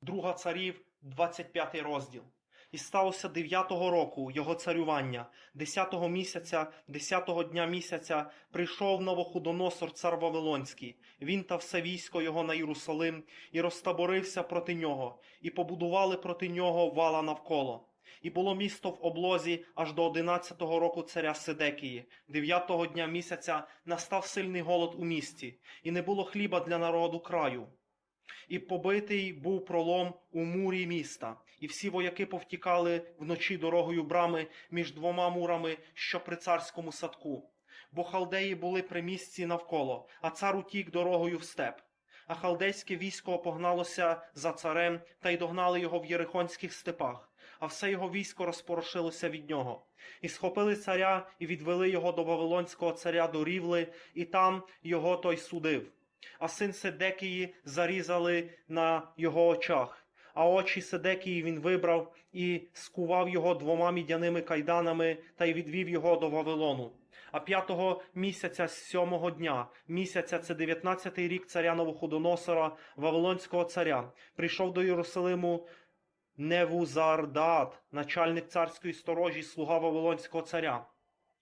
Друга царів, 25 розділ. І сталося дев'ятого року його царювання, десятого місяця, десятого дня місяця, прийшов Новохудоносор цар Вавилонський, він та все військо його на Єрусалим, і розтаборився проти нього, і побудували проти нього вала навколо. І було місто в облозі аж до одинадцятого року царя Сидекії. Дев'ятого дня місяця настав сильний голод у місті, і не було хліба для народу краю. І побитий був пролом у мурі міста, і всі вояки повтікали вночі дорогою брами між двома мурами, що при царському садку. Бо халдеї були при місці навколо, а цар утік дорогою в степ. А халдейське військо погналося за царем та й догнали його в єрихонських степах, а все його військо розпорошилося від нього. І схопили царя і відвели його до Вавилонського царя до Рівли, і там його той судив. А син Седекії зарізали на його очах. А очі Седекії він вибрав і скував його двома мідяними кайданами та й відвів його до Вавилону. А п'ятого місяця з сьомого дня, місяця це дев'ятнадцятий рік царя Новоходоносора, Вавилонського царя, прийшов до Єрусалиму Невузардаат, начальник царської сторожі, слуга Вавилонського царя.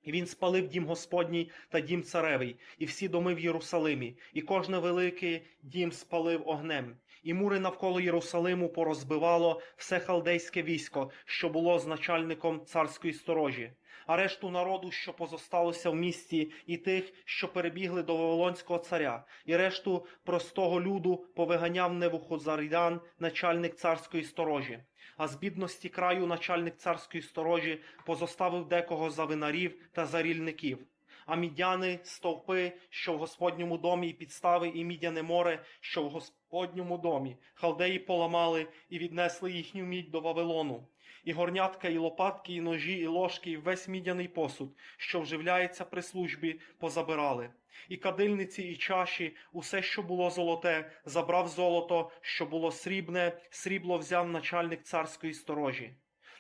І він спалив дім Господній та дім царевий, і всі доми в Єрусалимі, і кожне великий дім спалив огнем. І мури навколо Єрусалиму порозбивало все халдейське військо, що було з начальником царської сторожі, а решту народу, що позосталося в місті, і тих, що перебігли до Вавилонського царя, і решту простого люду повиганяв Невухозарідан, начальник царської сторожі. А з бідності краю начальник царської сторожі позоставив декого за винарів та за рільників. А мідяни, стовпи, що в Господньому домі, і підстави, і мідяне море, що в Господньому домі, халдеї поламали і віднесли їхню мідь до Вавилону. І горнятка, і лопатки, і ножі, і ложки, і весь мідяний посуд, що вживляється при службі, позабирали. І кадильниці, і чаші, усе, що було золоте, забрав золото, що було срібне, срібло взяв начальник царської сторожі.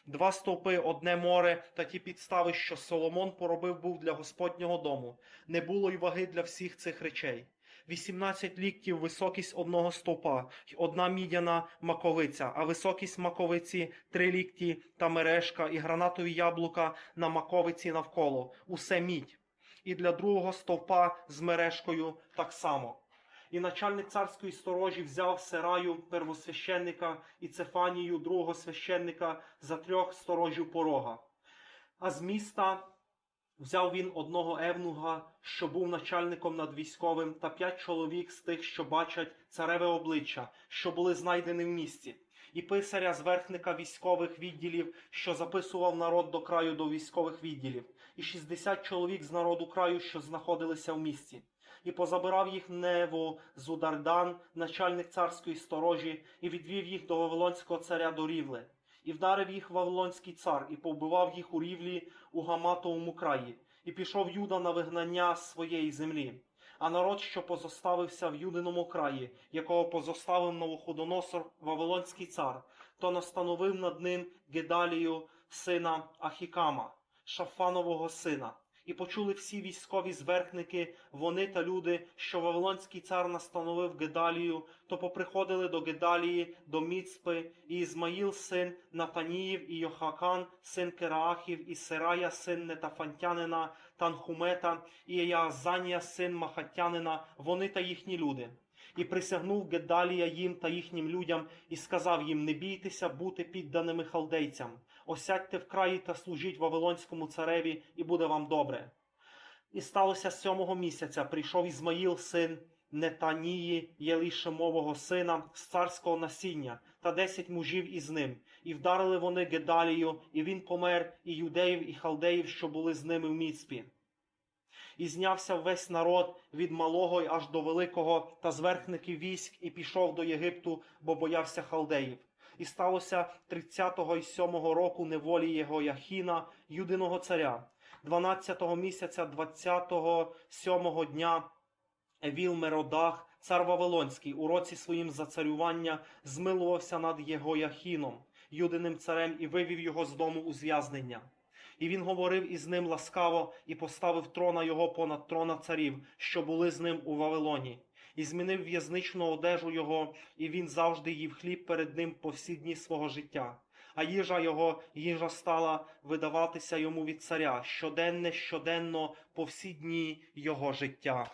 Два стовпи, одне море та ті підстави, що Соломон поробив був для Господнього дому. Не було й ваги для всіх цих речей. Вісімнадцять ліктів високість одного стовпа, одна мідяна маковиця, а високість маковиці три лікті та мережка, і гранатові яблука на маковиці навколо. Усе мідь. І для другого стовпа з мережкою так само. І начальник царської сторожі взяв Сераю, первосвященника, і Цефанію, другого священника, за трьох сторожів порога. А з міста взяв він одного евнуга, що був начальником над військовим, та п'ять чоловік з тих, що бачать цареве обличчя, що були знайдені в місті, і писаря з верхника військових відділів, що записував народ до краю до військових відділів, і шістдесят чоловік з народу краю, що знаходилися в місті. І позабирав їх Нево Зудардан, начальник царської сторожі, і відвів їх до Вавилонського царя до Рівли. І вдарив їх Вавилонський цар, і повбивав їх у рівлі у Гаматовому краї, і пішов Юда на вигнання своєї землі. А народ, що позоставився в Юдиному краї, якого позоставив Новоходоносор, Вавилонський цар, то настановив над ним Гедалію, сина Ахікама, Шафанового сина. І почули всі військові зверхники, вони та люди, що Вавилонський цар настановив Гедалію, то поприходили до Гедалії, до Міцпи, і Ізмаїл син Натаніїв, і Йохакан, син Кераахів, і Сирая, син Нетафантянина, Танхумета, і Яазанія, син Махатянина, вони та їхні люди. І присягнув Гедалія їм та їхнім людям, і сказав їм: Не бійтеся бути підданими халдейцям, осядьте в краї та служіть Вавилонському цареві, і буде вам добре. І сталося сьомого місяця, прийшов Ізмаїл, син Нетанії, Єлішемового сина, з царського насіння, та десять мужів із ним, і вдарили вони Гедалію, і він помер, і юдеїв, і халдеїв, що були з ними в Міцпі. І знявся весь народ від малого й аж до великого та зверхників військ, і пішов до Єгипту, бо боявся халдеїв. І сталося 30-го й 7-го року неволі його Яхіна, юдиного царя, 12-го місяця 27-го сьомого дня Евіл Меродах, цар Вавилонський, у році своїм зацарювання змилувався над його Яхіном, юдиним царем, і вивів його з дому у зв'язнення. І він говорив із ним ласкаво і поставив трона його понад трона царів, що були з ним у Вавилоні. і змінив в'язничну одежу його, і він завжди їв хліб перед ним по всі дні свого життя. А їжа його, їжа стала видаватися йому від царя щоденне, щоденно, по всі дні його життя.